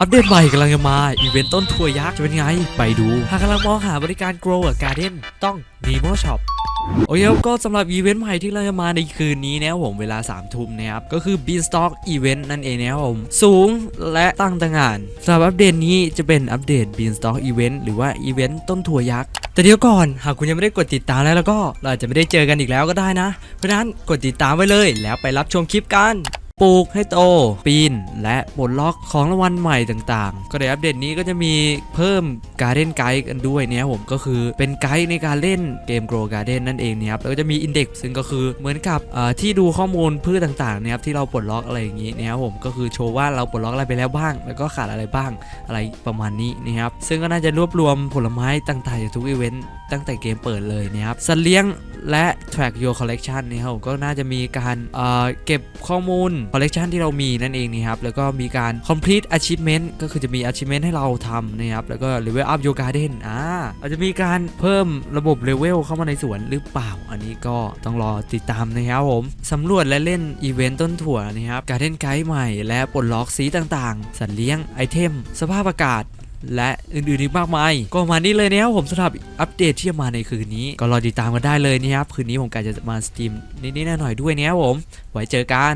อัปเดตใหม่กำลังจะมา อีเวนต์ต้นถั่วยักษ์จะเป็นไง ไปดู หากกำลังมองหาบริการ Grow a Garden ต้อง Nemo Shop โอเคครับก็สำหรับอีเวนต์ใหม่ที่เราจะมาในคืนนี้นะครับผมเวลา3ทุ่มนะครับ ก็คือ Beanstalk Event นั่นเองนะครับผม สูงและตั้งตางานสำหรับอัปเดตนี้จะเป็นอัปเดต Beanstalk Event หรือว่าอีเวนต์ต้นถั่วยักษ์ แต่เดี๋ยวก่อน หากคุณยังไม่ได้กดติดตามแล้วแล้วก็เราจะไม่ได้เจอกันอีกแล้วก็ได้นะ เพราะนั้นกดติดตามไว้เลยแล้วไปรับชมคลิปกัน ปลูกให้โต ปีน และปลดล็อกของรางวัลใหม่ต่างๆ ก็ในอัปเดตนี้ก็จะมีเพิ่มการเล่นไกด์กันด้วยเนี่ยผมก็คือเป็นไกด์ในการเล่นเกม Grow Garden นั่นเองเนี่ยครับแล้วก็จะมีอินเด็กซ์ซึ่งก็คือเหมือนกับเอ่อที่ดูข้อมูลพืชต่างๆเนี่ยครับที่เราปลดล็อกอะไรอย่างนี้เนี่ยครับผมก็คือโชว์ว่าเราปลดล็อกอะไรไปแล้วบ้าง แล้วก็ขาดอะไรบ้างอะไรประมาณนี้นะครับซึ่งก็น่าจะรวบรวมผลไม้ต่างๆจากทุกอีเวนต์ตั้งแต่เกมเปิดเลยนะครับสัตว์เลี้ยง และ track your collection นี่ครับก็น่าจะมีการเเก็บข้อมูล collection ที่เรามีนั่นเองนี่ครับแล้วก็มีการ complete achievement ก็คือจะมี achievement ให้เราทำนะครับแล้วก็ level up your garden อ่าอาจจะมีการเพิ่มระบบ level เข้ามาในสวนหรือเปล่า อันนี้ก็ต้องรอติดตามนะครับผมสำรวจและเล่นอีเวนต์ต้นถั่วนะครับการเล่นไกด์ใหม่และปลดล็อกสีต่างๆ สัตว์เลี้ยงไอเทม สภาพอากาศ และอื่นๆอีกมากมาย ก็มานี้เลยนะครับผมสำหรับอัปเดตที่จะมาในคืนนี้ ก็รอติดตามกันได้เลยนะครับคืนนี้ผมกะจะมาสตรีมนิดๆหน่อยๆด้วยนะครับผม ไว้เจอกัน